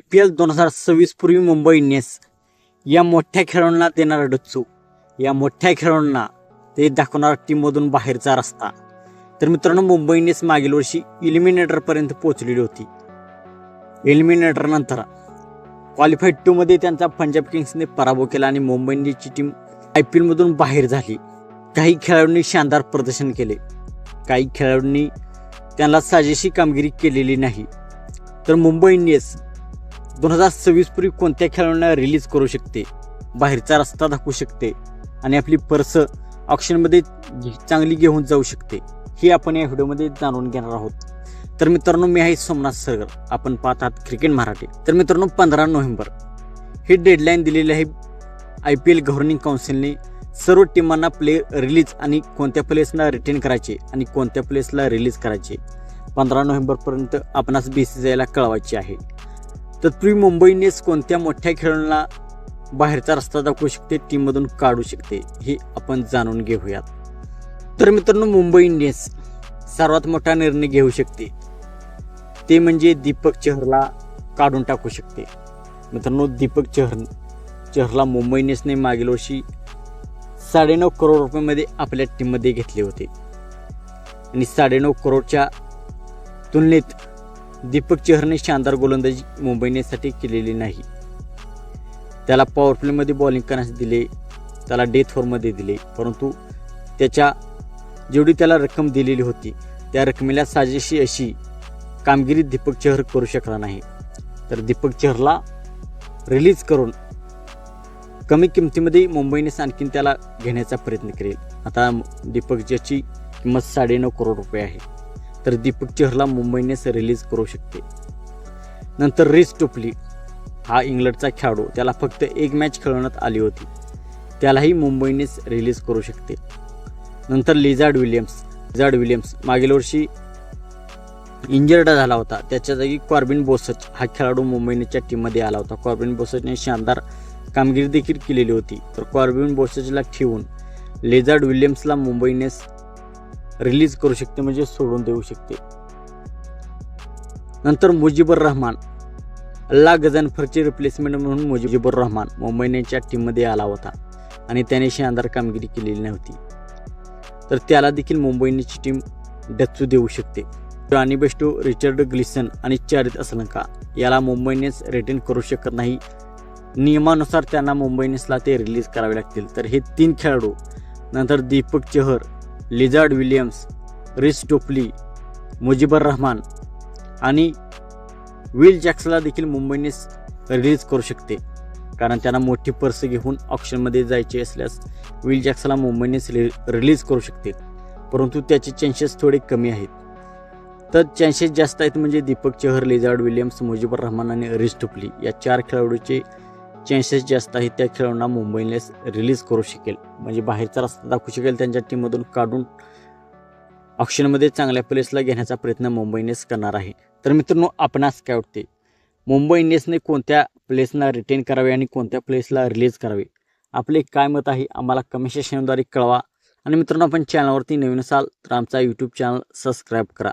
I P L दोन हजार सव्वीस पूर्वी मुंबई इंडियन्स. या मोठ्या खेळाडूंना देणारा डच्चू. या मोठ्या खेळाडूंना ते दाखवणारा टीममधून बाहेरचा रस्ता. तर मित्रांनो मुंबई इंडियन्स मागील वर्षी इलिमिनेटरपर्यंत पोहोचलेली होती. एलिमिनेटरनंतर क्वालिफाईड टूमध्ये त्यांचा पंजाब किंग्सने पराभव केला आणि मुंबई इंडियन्सची टीम आय पी एलमधून बाहेर झाली. काही खेळाडूंनी शानदार प्रदर्शन केले. काही खेळाडूंनी त्यांना साजेशी कामगिरी केलेली नाही. तर मुंबई इंडियन्स दोन हजार सव्वीसपूर्वी कोणत्या खेळाडूंना रिलीज करू शकते? बाहेरचा रस्ता दाखवू शकते. आणि आपली पर्स ऑप्शनमध्ये चांगली घेऊन जाऊ शकते. हे आपण या व्हिडिओमध्ये जाणून घेणार आहोत. तर मित्रांनो मी आहे सोमनाथ सरगर. आपण पाहत आहात क्रिकेट मराठी. तर मित्रांनो पंधरा नोव्हेंबर. ही डेडलाईन दिलेली आहे आय पी एल गव्हर्निंग काउन्सिलने सर्व टीमांना प्ले रिलीज आणि कोणत्या प्लेसला रिटेन करायचे आणि कोणत्या प्लेयर्सला रिलीज करायचे. पंधरा नोव्हेंबरपर्यंत आपणास बी सी सी आयला कळवायचे आहे. तत्पूर्वी मुंबई कोणत्या मोठ्या खेळाडूंना बाहेरचा रस्ता दाखवू शकते टीममधून काढू शकते हे आपण जाणून घेऊयात. तर मित्रांनो मुंबई इंडियन्स सर्वात मोठा निर्णय घेऊ शकते. ते म्हणजे दीपक चहरला काढून टाकू शकते. मित्रांनो दीपक चहर चहरला मुंबई इंडियन्सने मागील वर्षी साडेनऊ करोड रुपयामध्ये आपल्या टीममध्ये घेतले होते. आणि साडेनऊ करोडच्या तुलनेत दीपक चहरने शानदार गोलंदाजी मुंबई इंडियन्ससाठी केलेली नाही. त्याला पॉवर प्लेमध्ये बॉलिंग करण्यास दिले त्याला डेथ फोरमध्ये दिले परंतु त्याच्या जेवढी त्याला रक्कम दिलेली होती त्या रकमेला साजेशी अशी कामगिरी दीपक चहर करू शकला नाही. तर दीपक चहरला रिलीज करून कमी किमतीमध्ये मुंबईनेच आणखीन त्याला घेण्याचा प्रयत्न करेल. आता दीपक चहरची किंमत साडेनऊ करोड रुपये आहे. तर दीपक चहरला मुंबईनेच रिलीज करू शकते. नंतर रिस टोपली. हा इंग्लंडचा खेळाडू. त्याला फक्त एक मॅच खेळवण्यात आली होती. त्यालाही मुंबईनेच रिलीज करू शकते. नंतर लिझार्ड विलियम्स लिझार्ड विलियम्स मागील वर्षी इंजर्ड झाला होता. त्याच्या जागी कॉर्बिन बोसच हा खेळाडू मुंबईनेच्या टीममध्ये आला होता. कॉर्बिन बोसचने शानदार कामगिरी देखील केलेली होती. तर कॉर्बिन बोसचला ठेवून लेझार्ड विलियम्सला मुंबईनेच रिलीज करू शकते म्हणजे सोडून देऊ शकते. नंतर मुजीबुर रहमान. अल्ला गझनफरचे रिप्लेसमेंट म्हणून मुजीबुर रहमान मुंबईच्या टीममध्ये आला होता आणि त्याने शानदार कामगिरी केलेली नव्हती. तर त्याला देखील मुंबईची टीम डच्चू देऊ शकते. राणी बेस्टो रिचर्ड ग्लिसन आणि चारित असलंका याला मुंबईनेच रिटेन करू शकत नाही. नियमानुसार त्यांना मुंबईनेसला ते रिलीज करावे लागतील. तर हे तीन खेळाडू नंतर दीपक चहर लिझार्ड विलियम्स रिस टोपली मुजीबर रहमान आणि विल जॅक्सला देखील मुंबईने रिलीज करू शकते. कारण त्यांना मोठी पर्स घेऊन ऑप्शनमध्ये जायचे असल्यास विल जॅक्सला मुंबईनेच रिलीज करू शकते. परंतु त्याचे चान्सेस थोडे कमी आहेत. तर चान्सेस जास्त आहेत म्हणजे दीपक चहर लिझार्ड विलियम्स मुजीबर रहमान आणि रिस टुपली या चार खेळाडूचे चान्सेस जास्त आहेत त्या खेळाडूंना मुंबईने रिलीज करू शकेल. म्हणजे बाहेरचा रस्ता दाखवू शकेल त्यांच्या टीममधून काढून ऑप्शनमध्ये चांगल्या प्लेसला घेण्याचा प्रयत्न मुंबईनेच करणार आहे. तर मित्रांनो आपणास काय वाटते मुंबई इंडियन्सने कोणत्या प्लेसना रिटेन करावे आणि कोणत्या प्लेसला रिलीज करावे? आपले काय मत आहे? आम्हाला कमेंट सेक्शनद्वारे कळवा. आणि मित्रांनो आपण चॅनलवरती नवीन असाल तर आमचा यूट्यूब चॅनल सबस्क्राईब करा.